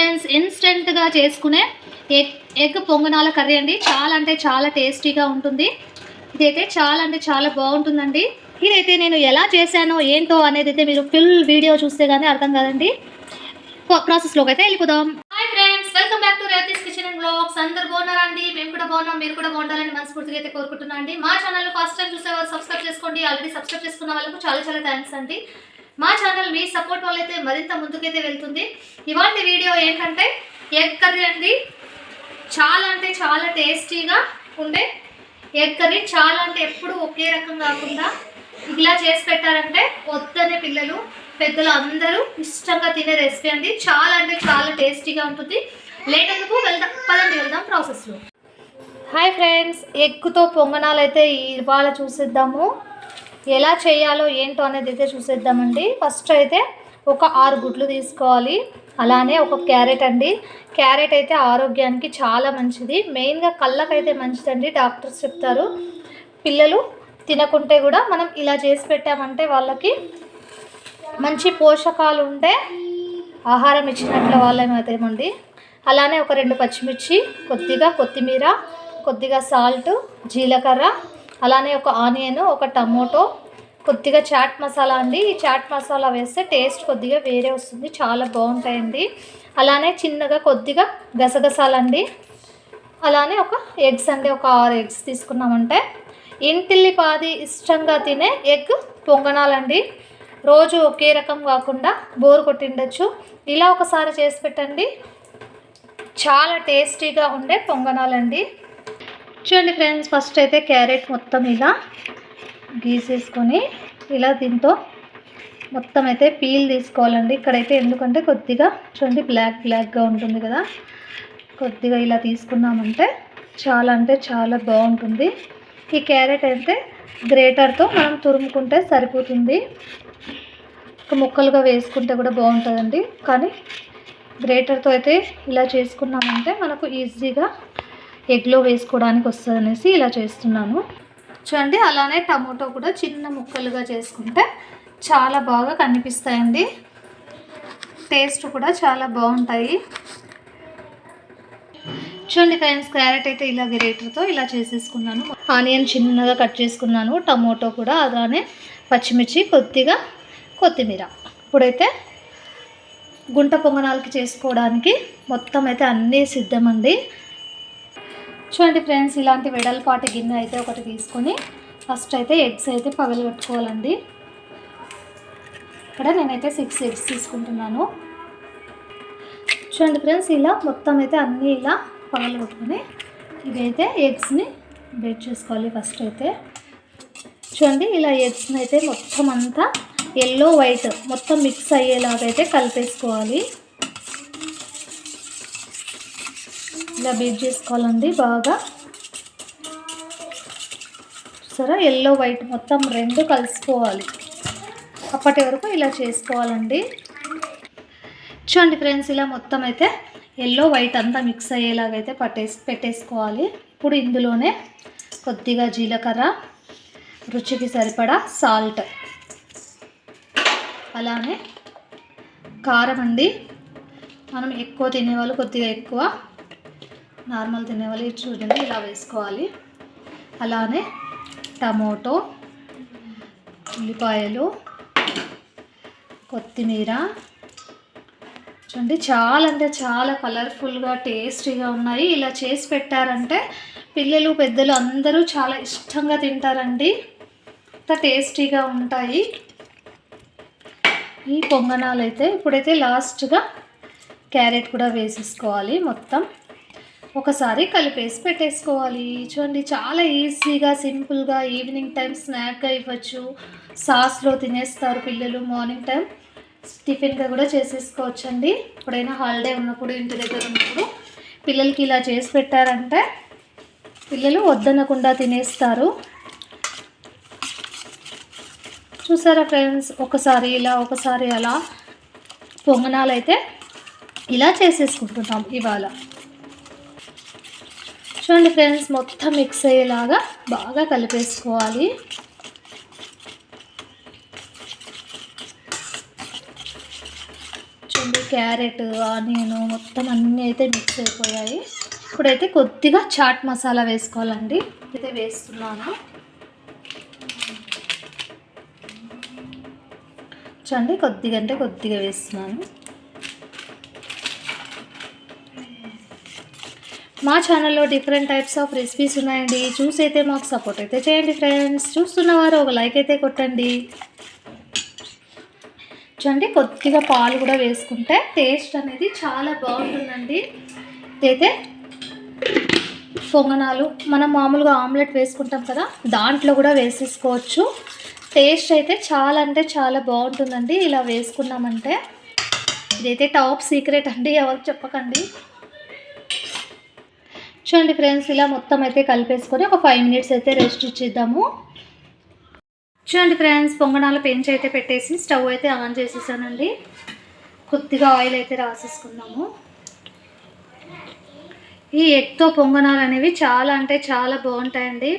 Friends ఇన్స్టెంట్గా చేసుకునే egg egg పొంగనాల కర్రీ అండి. చాలా అంటే చాలా టేస్టీగా ఉంటుంది. ఇదైతే చాలా అంటే చాలా బాగుంటుందండి. ఇదైతే నేను ఎలా చేశానో ఏంటో అనేది అయితే మీరు ఫుల్ వీడియో చూస్తే కానీ అర్థం కాదండి. ప్రాసెస్లోకి అయితే వెళ్ళిపోదాం. Hi friends welcome back to Rethi's kitchen and blogs అందరు బాగున్నారా అండి? మేము కూడా బాగున్నాం మీరు కూడా బాగుండాలని మనస్ఫూర్తిగా అయితే కోరుకుంటున్నాను అండి. మా ఛానల్ ఫస్ట్ టైం చూసే వాళ్ళు సబ్స్క్రైబ్ చేసుకోండి. ఆల్రెడీ సబ్స్క్రైబ్ చేసుకున్న వాళ్ళకు చాలా చాలా థ్యాంక్స్ అండి. మా ఛానల్ మీ సపోర్ట్ వల్ల అయితే మరింత ముందుకైతే వెళ్తుంది. ఇవాళ వీడియో ఏంటంటే ఎగ్ కర్రీ అండి. చాలా అంటే చాలా టేస్టీగా ఉండే ఎగ్ కర్రీ. చాలా అంటే ఎప్పుడు ఒకే రకం కాకుండా ఇలా చేసి పెట్టారంటే వద్దనే పిల్లలు పెద్దలు అందరూ ఇష్టంగా తినే రెసిపీ అండి. చాలా అంటే చాలా టేస్టీగా ఉంటుంది. లేట్ ఎందుకు? వెళ్దాం. పదండి వెళ్దాం ప్రాసెస్లో హాయ్ ఫ్రెండ్స్ ఎగ్గుతో పొంగనాలు అయితే ఇవాళ చూసేద్దాము. ఎలా చేయాలో ఏంటో అనేది అయితే చూసేద్దామండి. ఫస్ట్ అయితే ఒక ఆరు గుడ్లు తీసుకోవాలి. అలానే ఒక క్యారెట్ అండి. క్యారెట్ అయితే ఆరోగ్యానికి చాలా మంచిది. మెయిన్గా కళ్ళకైతే మంచిదండి డాక్టర్స్ చెప్తారు. పిల్లలు తినకుంటే కూడా మనం ఇలా చేసి పెట్టామంటే వాళ్ళకి మంచి పోషకాలు ఉండే ఆహారం ఇచ్చినట్ల వాళ్ళమవుతామండి అలానే ఒక రెండు పచ్చిమిర్చి కొద్దిగా కొత్తిమీర కొద్దిగా సాల్ట్ జీలకర్ర అలానే ఒక ఆనియన్ ఒక టమోటో కొద్దిగా చాట్ మసాలా అండి. ఈ చాట్ మసాలా వేస్తే టేస్ట్ కొద్దిగా వేరే వస్తుంది చాలా బాగుంటాయండి. అలానే చిన్నగా కొద్దిగా గసగసాలండి. అలానే ఒక ఎగ్స్ అండి ఒక ఆరు ఎగ్స్ తీసుకున్నామంటే. ఇంటిల్లిపాది ఇష్టంగా తినే ఎగ్ పొంగనాలండి. రోజు ఒకే రకం కాకుండా బోర్ కొట్టిండొచ్చు. ఇలా ఒకసారి చేసి పెట్టండి. చాలా టేస్టీగా ఉండే పొంగనాలండి. చూడండి ఫ్రెండ్స్ ఫస్ట్ అయితే క్యారెట్ మొత్తం ఇలా గీసేసుకొని ఇలా దీంతో మొత్తం అయితే పీల్ తీసుకోవాలండి. ఇక్కడైతే ఎందుకంటే కొద్దిగా చూడండి బ్లాక్ బ్లాక్గా ఉంటుంది కదా. కొద్దిగా ఇలా తీసుకున్నామంటే చాలా అంటే చాలా బాగుంటుంది. ఈ క్యారెట్ అయితే గ్రేటర్తో మనం తురుముకుంటే సరిపోతుంది. ఒక ముక్కలుగా వేసుకుంటే కూడా బాగుంటుందండి. కానీ గ్రేటర్తో అయితే ఇలా చేసుకున్నామంటే మనకు ఈజీగా ఎగ్లో వేసుకోవడానికి వస్తుంది అనేసి ఇలా చేస్తున్నాను. చూడండి అలానే టమోటో కూడా చిన్న ముక్కలుగా చేసుకుంటే చాలా బాగా కనిపిస్తాయండి. టేస్ట్ కూడా చాలా బాగుంటాయి. చూడండి ఫ్రెండ్స్ క్యారెట్ అయితే ఇలా గ్రేటర్తో ఇలా చేసేసుకున్నాను. ఆనియన్ చిన్నగా కట్ చేసుకున్నాను టమోటో కూడా అలానే పచ్చిమిర్చి కొద్దిగా కొత్తిమీర. ఇప్పుడైతే గుంట పొంగనాలకి చేసుకోవడానికి మొత్తం అయితే అన్నీ సిద్ధమండి. చూడండి ఫ్రెండ్స్ ఇలాంటి వెడల్పాటి గిన్నె అయితే ఒకటి తీసుకొని ఫస్ట్ అయితే ఎగ్స్ అయితే పగలగొట్టుకోవాలండి ఇక్కడ నేనైతే సిక్స్ ఎగ్స్ తీసుకుంటున్నాను. చూడండి ఫ్రెండ్స్ ఇలా మొత్తం అయితే అన్నీ ఇలా పగలగొట్టుకొని ఇదైతే ఎగ్స్ని బేట్ చేసుకోవాలి ఫస్ట్ అయితే. చూడండి ఇలా ఎగ్స్ని అయితే మొత్తం అంతా ఎల్లో వైట్ మొత్తం మిక్స్ అయ్యేలాగైతే కలిపేసుకోవాలి. ఇలా బీట్ చేసుకోవాలండి బాగా. చూసారా? ఎల్లో వైట్ మొత్తం రెండు కలిసిపోవాలి. అప్పటి వరకు ఇలా చేసుకోవాలండి. చూడండి ఫ్రెండ్స్ ఇలా మొత్తం అయితే ఎల్లో వైట్ అంతా మిక్స్ అయ్యేలాగా అయితే పట్టేసి పెట్టేసుకోవాలి. ఇప్పుడు ఇందులోనే కొద్దిగా జీలకర్ర రుచికి సరిపడా సాల్ట్ అలానే కారం అండి. మనం ఎక్కువ తినేవాళ్ళు కొద్దిగా ఎక్కువ నార్మల్ తినేవాళ్ళు ఇది చూడండి ఇలా వేసుకోవాలి. అలానే టమోటో ఉల్లిపాయలు కొత్తిమీర. చూడండి చాలా అంటే చాలా కలర్ఫుల్గా టేస్టీగా ఉన్నాయి. ఇలా చేసి పెట్టారంటే పిల్లలు పెద్దలు అందరూ చాలా ఇష్టంగా తింటారండి. అంత టేస్టీగా ఉంటాయి. ఈ పొంగనాలు అయితే ఇప్పుడైతే లాస్ట్గా క్యారెట్ కూడా వేసేసుకోవాలి మొత్తం. ఒకసారి కలిపేసి పెట్టేసుకోవాలి. చూడండి చాలా ఈజీగా సింపుల్గా ఈవినింగ్ టైం స్నాక్గా ఇవ్వచ్చు. సాస్లో తినేస్తారు పిల్లలు మార్నింగ్ టైం టిఫిన్గా కూడా చేసేసుకోవచ్చండి. ఎప్పుడైనా హాలిడే ఉన్నప్పుడు ఇంటి దగ్గర ఉన్నప్పుడు పిల్లలకి ఇలా చేసి పెట్టారంటే పిల్లలు వద్దనకుండా తినేస్తారు. చూసారా ఫ్రెండ్స్? ఒకసారి ఇలా ఒకసారి అలా పొంగనాలు అయితే ఇలా చేసేసుకుంటున్నాం ఇవాళ. చూడండి ఫ్రెండ్స్ మొత్తం మిక్స్ అయ్యేలాగా బాగా కలిపేసుకోవాలి. చూడండి క్యారెట్ ఆనియన్ మొత్తం అన్నీ అయితే మిక్స్ అయిపోయాయి. ఇప్పుడైతే కొద్దిగా చాట్ మసాలా వేసుకోవాలండి. అయితే వేస్తున్నాను. చూడండి కొద్దిగా అంటే కొద్దిగా వేస్తున్నాను. మా ఛానల్లో డిఫరెంట్ టైప్స్ ఆఫ్ రెసిపీస్ ఉన్నాయండి. చూసి అయితే మాకు సపోర్ట్ అయితే చేయండి ఫ్రెండ్స్ చూస్తున్నవారు ఒక లైక్ అయితే కొట్టండి. చూడండి కొద్దిగా పాలు కూడా వేసుకుంటే టేస్ట్ అనేది చాలా బాగుంటుందండి. అయితే పొంగనాలు. మనం మామూలుగా ఆమ్లెట్ వేసుకుంటాం కదా దాంట్లో కూడా వేసేసుకోవచ్చు. టేస్ట్ అయితే చాలా అంటే చాలా బాగుంటుందండి. ఇలా వేసుకున్నామంటే. ఇదైతే టాప్ సీక్రెట్ అండి ఎవరికి చెప్పకండి. చూడండి ఫ్రెండ్స్ ఇలా మొత్తం అయితే కలిపేసుకొని ఒక ఫైవ్ మినిట్స్ అయితే రెస్ట్ ఇచ్చిద్దాము. చూడండి ఫ్రెండ్స్ పొంగనాల పెంచి అయితే పెట్టేసి స్టవ్ అయితే ఆన్ చేసేసానండి. కొద్దిగా ఆయిల్ అయితే రాసేసుకుందాము. ఈ ఎగ్తో పొంగనాలు అనేవి చాలా అంటే చాలా బాగుంటాయండి.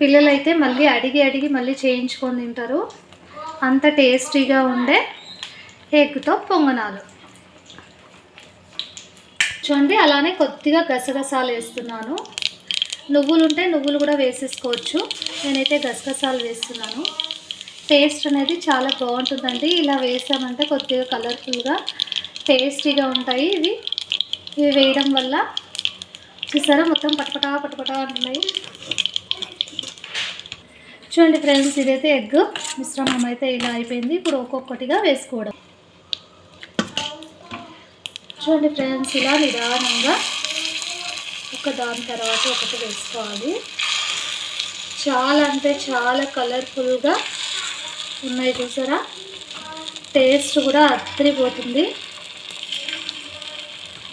పిల్లలు అయితే మళ్ళీ అడిగి అడిగి మళ్ళీ చేయించుకొని తింటారు. అంత టేస్టీగా ఉండే ఎగ్తో పొంగనాలు చూడండి అలానే కొద్దిగా గసగసాలు వేస్తున్నాను. నువ్వులు ఉంటే నువ్వులు కూడా వేసేసుకోవచ్చు. నేనైతే గసగసాలు వేస్తున్నాను. టేస్ట్ అనేది చాలా బాగుంటుందండి. ఇలా వేసామంటే కొద్దిగా కలర్ఫుల్గా టేస్టీగా ఉంటాయి ఇవి. ఇవి వేయడం వల్ల చూసారా? మొత్తం పటపటా పటపటా ఉంటున్నాయి. చూడండి ఫ్రెండ్స్ ఇదైతే ఎగ్. మిశ్రమం అయితే ఇలా అయిపోయింది. ఇప్పుడు ఒక్కొక్కటిగా వేసుకోవడం. చూడండి ఫ్రెండ్స్ ఇలా నిదానంగా ఒక దాని తర్వాత ఒకటి వేసుకోవాలి. చాలా అంటే చాలా కలర్ఫుల్గా ఉన్నాయి చూసారా? టేస్ట్ కూడా అద్దరిపోతుంది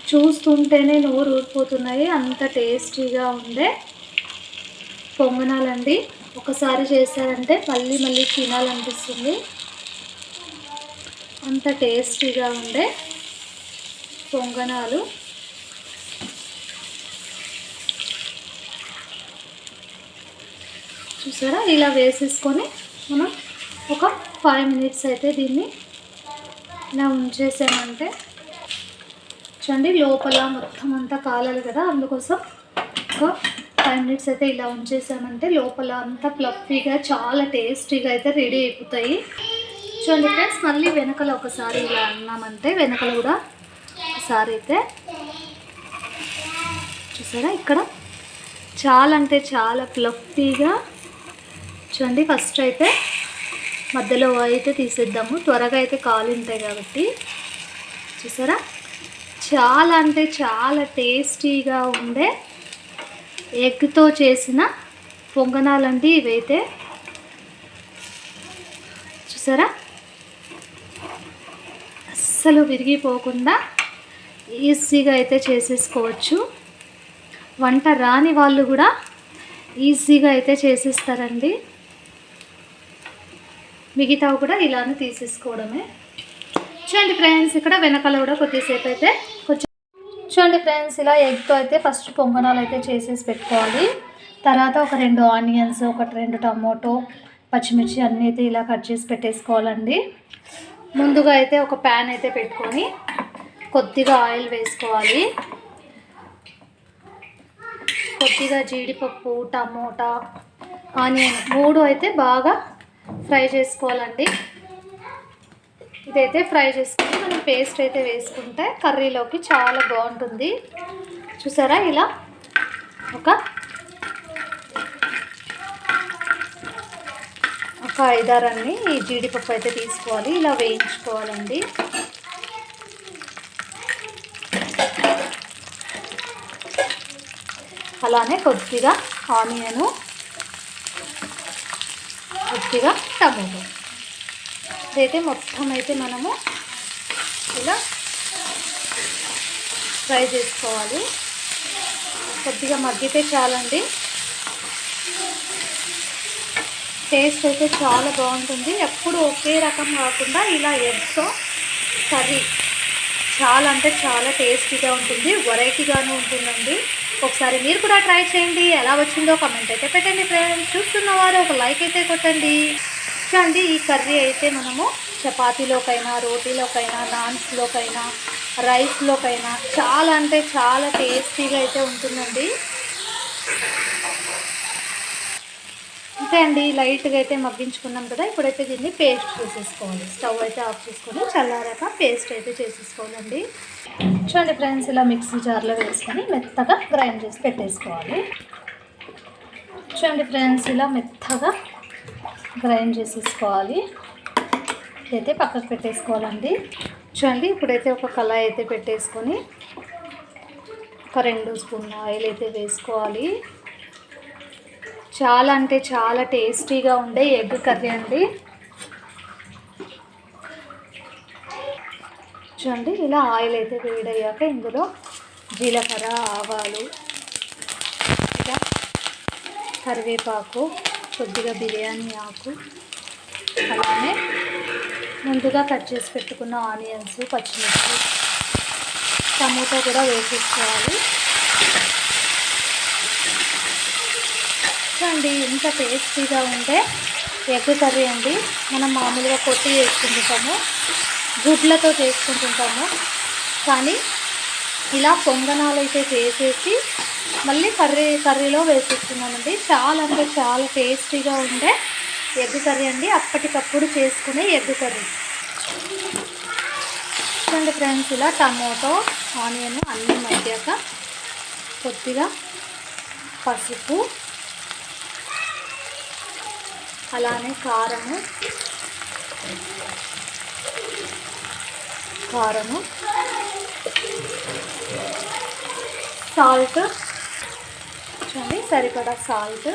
చూస్తుంటేనే నోరు ఊరిపోతున్నాయి. అంత టేస్టీగా ఉండే పొంగనాలండి. ఒకసారి చేశారంటే మళ్ళీ మళ్ళీ తినాలనిపిస్తుంది. అంత టేస్టీగా ఉండే పొంగనాలు. చూసారా? ఇలా వేసేసుకొని మనం ఒక ఫైవ్ మినిట్స్ అయితే దీన్ని ఇలా ఉంచేసామంటే చూడండి లోపల మొత్తం అంతా కాలాలి కదా? అందుకోసం ఒక ఫైవ్ మినిట్స్ అయితే ఇలా ఉంచేసామంటే లోపల అంతా ప్లఫీగా చాలా టేస్టీగా అయితే రెడీ అయిపోతాయి. చూడండి ఫ్రెండ్స్ మళ్ళీ వెనకల ఒకసారి ఇలా అన్నామంటే వెనకల కూడా ఒకసారి అయితే చూసారా ఇక్కడ? చాలా అంటే చాలా ఫ్లఫీగా. చూడండి ఫస్ట్ అయితే మధ్యలో అయితే తీసేద్దాము. త్వరగా అయితే కాలు ఉంటాయి కాబట్టి. చూసారా? చాలా అంటే చాలా టేస్టీగా ఉండే ఎగ్తో చేసిన పొంగనాలండి ఇవైతే. చూసారా? అస్సలు విరిగిపోకుండా ఈజీగా అయితే చేసేసుకోవచ్చు. వంట రాని వాళ్ళు కూడా ఈజీగా అయితే చేసేస్తారండి. మిగతావి కూడా ఇలానే తీసేసుకోవడమే. చూడండి ఫ్రెండ్స్ ఇక్కడ వెనకాల కూడా కొద్దిసేపు అయితే కొంచెం చూడండి ఫ్రెండ్స్ ఇలా ఎగ్తో అయితే ఫస్ట్ పొంగనాలు అయితే చేసేసి పెట్టుకోవాలి. తర్వాత ఒక రెండు ఆనియన్స్ ఒకటి రెండు టమోటో పచ్చిమిర్చి అన్నీ అయితే ఇలా కట్ చేసి పెట్టేసుకోవాలండి. ముందుగా అయితే ఒక ప్యాన్ అయితే పెట్టుకొని కొద్దిగా ఆయిల్ వేసుకోవాలి. కొద్దిగా జీడిపప్పు టమోటా ఆనియన్ మూడు అయితే బాగా ఫ్రై చేసుకోవాలండి. ఇదైతే ఫ్రై చేసుకుని మనం పేస్ట్ అయితే వేసుకుంటే కర్రీలోకి చాలా బాగుంటుంది. చూసారా ఇలా ఒక ఒక ఐదారాన్ని ఈ జీడిపప్పు అయితే తీసుకోవాలి. ఇలా వేయించుకోవాలండి. అలానే కొద్దిగా ఆనియను కొద్దిగా టమాటో. ఇదైతే మొత్తం అయితే మనము ఇలా ఫ్రై చేసుకోవాలి. కొద్దిగా మగ్గితే చాలండి. టేస్ట్ అయితే చాలా బాగుంటుంది. ఎప్పుడు ఒకే రకం కాకుండా ఇలా ఎగ్స్ కర్రీ చాలా అంటే చాలా టేస్టీగా ఉంటుంది వెరైటీగాను ఉంటుందండి. ఒకసారి మీరు కూడా ట్రై చేయండి ఎలా వచ్చిందో కమెంట్ అయితే పెట్టండి ఫ్రెండ్స్ చూస్తున్న వారు ఒక లైక్ అయితే కొట్టండి. చూడండి ఈ కర్రీ అయితే మనము చపాతీలోకైనా రోటీలోకైనా నాన్స్లోకైనా రైస్లోకైనా చాలా అంటే చాలా టేస్టీగా అయితే ఉంటుందండి. అంతే అండి లైట్గా అయితే మగ్గించుకున్నాం కదా ఇప్పుడైతే దీన్ని పేస్ట్ చేసేసుకోవాలి. స్టవ్ అయితే ఆఫ్ చేసుకొని చల్లారాక పేస్ట్ అయితే చేసేసుకోవాలండి. చూడండి ఫ్రెండ్స్ ఇలా మిక్సీ జార్లో వేసుకొని మెత్తగా గ్రైండ్ చేసి పెట్టేసుకోవాలి. చూడండి ఫ్రెండ్స్ ఇలా మెత్తగా గ్రైండ్ చేసేసుకోవాలి. అయితే పక్కకు పెట్టేసుకోవాలండి. చూడండి ఇప్పుడైతే ఒక కళాయి అయితే పెట్టేసుకొని ఒక రెండు స్పూన్ ఆయిల్ అయితే వేసుకోవాలి. చాలా అంటే చాలా టేస్టీగా ఉండే ఎగ్ కర్రీ అండి. చూడండి ఇలా ఆయిల్ అయితే వేడయ్యాక ఇందులో జీలకర్ర ఆవాలు ఇలా కరివేపాకు కొద్దిగా బిర్యానీ ఆకు అలానే ముందుగా కట్ చేసి పెట్టుకున్న ఆనియన్స్ పచ్చిమిర్చి టమోటా కూడా వేసేసుకోవాలి. చూడండి ఇంత టేస్టీగా ఉండే ఎగ్ కర్రీ అండి. మనం మామూలుగా కొట్టి చేసుకుంటుంటాము గుడ్లతో చేసుకుంటుంటాము. కానీ ఇలా పొంగనాలు అయితే చేసేసి మళ్ళీ కర్రీ కర్రీలో వేసేస్తున్నామండి చాలా అంటే చాలా టేస్టీగా ఉండే ఎగ్ కర్రీ అండి. అప్పటికప్పుడు చేసుకునే ఎగ్ కర్రీ. చూడండి ఫ్రెండ్స్ ఇలా టమోటో ఆనియన్ అన్నీ మధ్యాక కొద్దిగా పసుపు అలానే కారము. కారము. సాల్ట్. చూడండి సరిపడా సాల్ట్.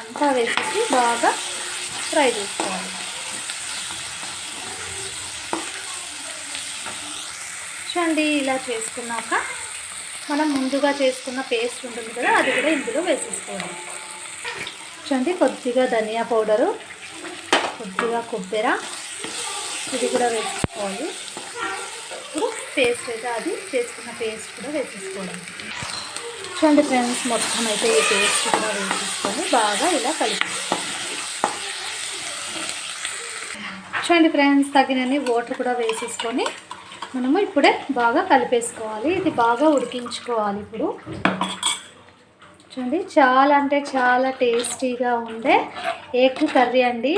అంతా వేసేసి బాగా ఫ్రై చేసుకోవాలి. చూడండి ఇలా చేసుకున్నాక మనం ముందుగా చేసుకున్న పేస్ట్ ఉంటుంది కదా అది కూడా ఇందులో వేసేసుకోవాలి. చూడండి కొద్దిగా ధనియా పౌడరు కొద్దిగా కొబ్బెర. ఇది కూడా వేసుకోవాలి. ఇప్పుడు పేస్ట్ అయితే అది చేసుకున్న పేస్ట్ కూడా వేసేసుకోవాలి. చూడండి ఫ్రెండ్స్ మొత్తం అయితే ఈ పేస్ట్ కూడా వేసేసుకొని బాగా ఇలా కలిపి చూడండి ఫ్రెండ్స్ తగినన్ని వాటర్ కూడా వేసేసుకొని మనము ఇప్పుడే బాగా కలిపేసుకోవాలి. ఇది బాగా ఉడికించుకోవాలి ఇప్పుడు. చూడండి. చాలా అంటే చాలా టేస్టీగా ఉండే ఎగ్ కర్రీ అండి.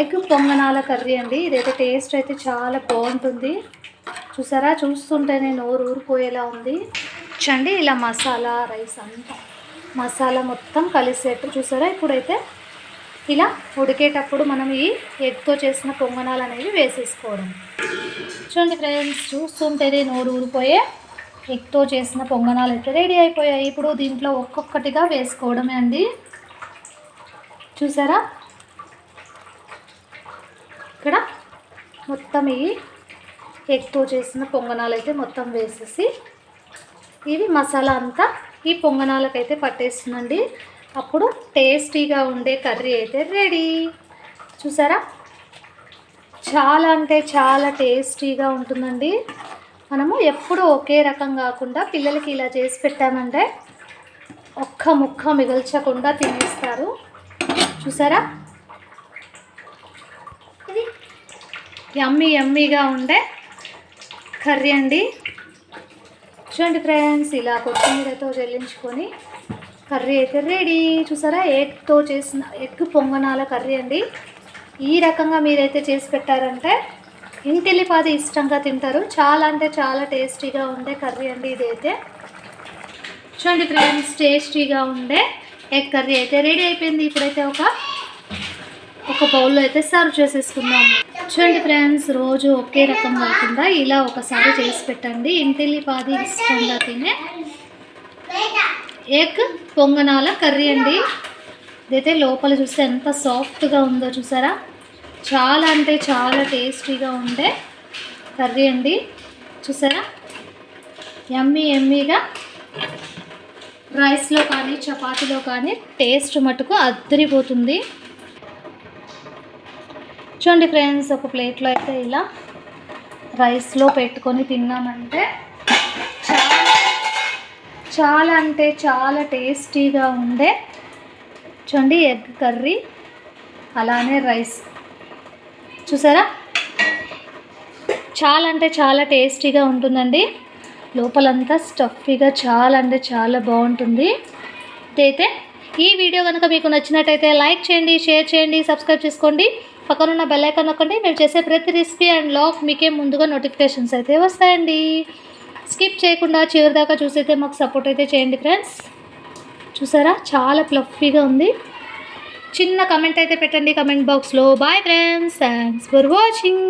ఎగ్ పొంగనాల కర్రీ అండి. ఇదైతే టేస్ట్ అయితే చాలా బాగుంటుంది. చూసారా? చూస్తుంటేనే నోరు ఊరిపోయేలా ఉంది. చండి ఇలా మసాలా రైస్ అంతా. మసాలా మొత్తం కలిసేట్టు చూసారా? ఇప్పుడైతే ఇలా ఉడికేటప్పుడు మనం ఈ ఎగ్తో చేసిన పొంగనాలు అనేవి వేసేసుకోవడం. చూడండి ఫ్రెండ్స్ చూస్తుంటేనే నోరు ఊరిపోయే ఎగ్తో చేసిన పొంగనాలు అయితే రెడీ అయిపోయాయి. ఇప్పుడు దీంట్లో ఒక్కొక్కటిగా వేసుకోవడమే అండి. చూసారా? ఇక్కడ మొత్తం ఈ ఎగ్తో చేసిన పొంగనాలు అయితే మొత్తం వేసేసి ఇవి మసాలా అంతా ఈ పొంగనాలకైతే పట్టేస్తుందండి. అప్పుడు టేస్టీగా ఉండే కర్రీ అయితే రెడీ. చూసారా? చాలా అంటే చాలా టేస్టీగా ఉంటుందండి. మనము ఎప్పుడు ఒకే రకం కాకుండా పిల్లలకి ఇలా చేసి పెట్టామంటే ఒక్క ముక్క మిగల్చకుండా తినేస్తారు. చూసారా? యమ్మీ యమ్మీగా ఉండే కర్రీ అండి. చూడండి ఫ్రెండ్స్ ఇలా కొత్తిమీరతో చెల్లించుకొని కర్రీ అయితే రెడీ. చూసారా? ఎగ్తో చేసిన ఎగ్ పొంగనాల కర్రీ అండి. ఈ రకంగా మీరైతే చేసి పెట్టారంటే ఇంటిల్లిపాది ఇష్టంగా తింటారు. చాలా అంటే చాలా టేస్టీగా ఉండే కర్రీ అండి ఇదైతే. చూడండి ఫ్రెండ్స్ టేస్టీగా ఉండే ఎగ్ కర్రీ అయితే రెడీ అయిపోయింది. ఇప్పుడైతే ఒక ఒక బౌల్లో అయితే సర్వ్ చేసేసుకుందాము. చూడండి ఫ్రెండ్స్ రోజు ఒకే రకం కాకుండా ఇలా ఒకసారి చేసి పెట్టండి. ఇంటిల్లిపాది ఇష్టంగా తినే ఎగ్ పొంగనాల కర్రీ అండి. ఇదైతే లోపల చూస్తే ఎంత సాఫ్ట్గా ఉందో చూసారా? చాలా అంటే చాలా టేస్టీగా ఉండే కర్రీ అండి. చూసారా? ఎమ్మీ ఎమ్మీగా రైస్లో కానీ చపాతీలో కానీ టేస్ట్ మటుకు అద్దరిపోతుంది. చూడండి ఫ్రెండ్స్ ఒక ప్లేట్లో అయితే ఇలా రైస్లో పెట్టుకొని తిన్నామంటే చాలా చాలా అంటే చాలా టేస్టీగా ఉండే చూడండి ఎగ్ కర్రీ అలానే రైస్. చూసారా? చాలా అంటే చాలా టేస్టీగా ఉంటుందండి. లోపలంతా స్టఫీగా చాలా అంటే చాలా బాగుంటుంది. ఇదైతే ఈ వీడియో కనుక మీకు నచ్చినట్టయితే లైక్ చేయండి షేర్ చేయండి సబ్స్క్రైబ్ చేసుకోండి. పక్కనున్న బెల్లైకన్ నొక్కండి. మేము చేసే ప్రతి రెసిపీ అండ్ లాక్ మీకే ముందుగా నోటిఫికేషన్స్ అయితే వస్తాయండి. స్కిప్ చేయకుండా చివరి దాకా చూసైతే మాకు సపోర్ట్ అయితే చేయండి ఫ్రెండ్స్. చూసారా? చాలా ఫ్లఫీగా ఉంది. చిన్న కమెంట్ అయితే పెట్టండి కమెంట్ బాక్స్లో bye friends thanks for watching